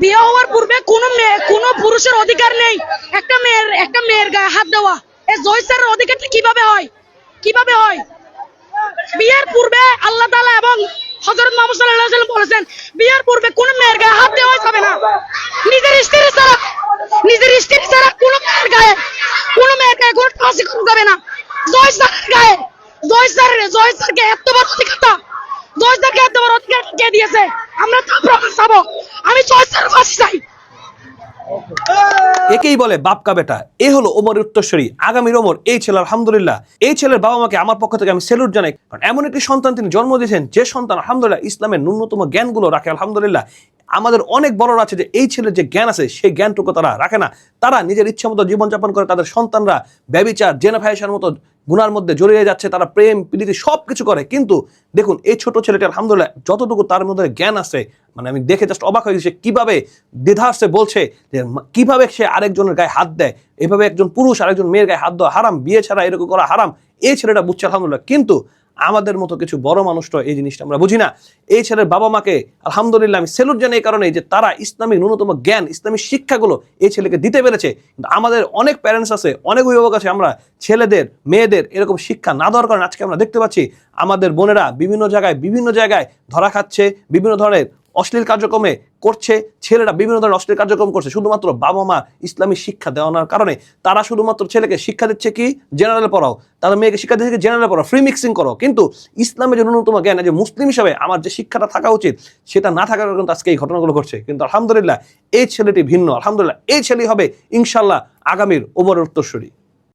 বিয়ে হওয়ার পূর্বে কোনো মেয়ে, কোনো পুরুষের অধিকার নেই। একটা মেয়ের একটা মেয়ের গায়ে হাত দেওয়া। এই জয়সারের অধিকারটা কীভাবে হয়? কীভাবে হয়? বিয়ের পূর্বে আল্লাহ তাআলা এবং হযরত মুহাম্মদ সাল্লাল্লাহু আলাইহি বলেছেন, বিয়ের পূর্বে কোনো মেয়ের গায়ে হাত দেওয়া যাবে না। নিজের স্ত্রী ছাড়া, নিজের স্ত্রী ছাড়া কোনো মেয়ের গায়ে, কোনো মেয়ের গায়ে কোনো টাচি করা যাবে না। জয়সারের গায়ে, জয়সারের, জয়সারকে এত বড় অধিকারটা অধিকার কে দিয়েছে? আমরা তা পাবো। আমি চাই। একেই বলে বাপকা বেটা। এ হলো আগামীর ওমর, এই ছেলে আলহামদুলিল্লাহ। এই ছেলের বাবা মাকে আমার পক্ষ থেকে আমি স্যালুট জানাই। কারণ এমন একটি সন্তান তিনি জন্ম দিয়েছেন, যে সন্তান আলহামদুলিল্লাহ ইসলামের ন্যূনতম জ্ঞানগুলো রাখে আলহামদুলিল্লাহ। আমাদের অনেক বড়রা আছে যে এই ছেলের যে জ্ঞান আছে, সেই জ্ঞানটুকু তারা রাখে না। তারা নিজের ইচ্ছা মতো জীবনযাপন করে তাদের সন্তানরা ব্যবিচার জেনাফাইসার মতো গুনার মধ্যে জড়িয়ে যাচ্ছে, তারা প্রেম, প্রীতি সব কিছু করে। কিন্তু দেখুন, এই ছোট ছেলেটা আলহামদুলিল্লাহ যতটুকু তার মধ্যে জ্ঞান আছে মানে আমি দেখে জাস্ট অবাক হয়ে গেছি দ্বিধা দ্বিধার্সে বলছে যে কীভাবে সে আরেকজনের গায়ে হাত দেয়? এভাবে একজন পুরুষ আরেকজন মেয়ের গায়ে হাত দেওয়া হারাম, বিয়ে ছাড়া এরকম করা হারাম। এই ছেলেটা বুঝছে আলহামদুলিল্লাহ। কিন্তু আমাদের মতো কিছু বড় মানুষটা এই জিনিসটা আমরা বুঝি না। এই ছেলের বাবা মাকে আলহামদুলিল্লাহ আমি সেলুট জানি এই কারণে যে তারা ইসলামিক ন্যূনতম জ্ঞান ইসলামিক শিক্ষাগুলো এই ছেলেকে দিতে পেরেছে। কিন্তু আমাদের অনেক প্যারেন্টস আছে, অনেক অভিভাবক আছে, আমরা ছেলেদের, মেয়েদের এরকম শিক্ষা না দেওয়ার কারণে আজকে আমরা দেখতে পাচ্ছি, আমাদের বোনেরা বিভিন্ন জায়গায় বিভিন্ন জায়গায় ধরা খাচ্ছে, বিভিন্ন ধরনের অশ্লীল কার্যক্রমে করছে ছেলেরা, বিভিন্ন ধরনের অশ্লীল কার্যক্রম করছে। শুধুমাত্র বাবা মা ইসলামী শিক্ষা দেওয়ানোর কারণে তারা শুধুমাত্র ছেলেকে শিক্ষা দিচ্ছে কি? জেনারেল পড়াও। তাদের মেয়েকে শিক্ষা দিচ্ছে কি? জেনারেল পড়াও। ফ্রি মিক্সিং করো। কিন্তু ইসলামের যে ন্যূনতম জ্ঞান যে মুসলিম হিসাবে আমার যে শিক্ষাটা থাকা উচিত, সেটা না থাকার কারণে আজকে এই ঘটনাগুলো ঘটছে। কিন্তু আলহামদুলিল্লাহ, এই ছেলেটি ভিন্ন। আলহামদুলিল্লাহ, এই ছেলেই হবে ইনশাল্লাহ আগামীর ওমর উত্তরসূরি।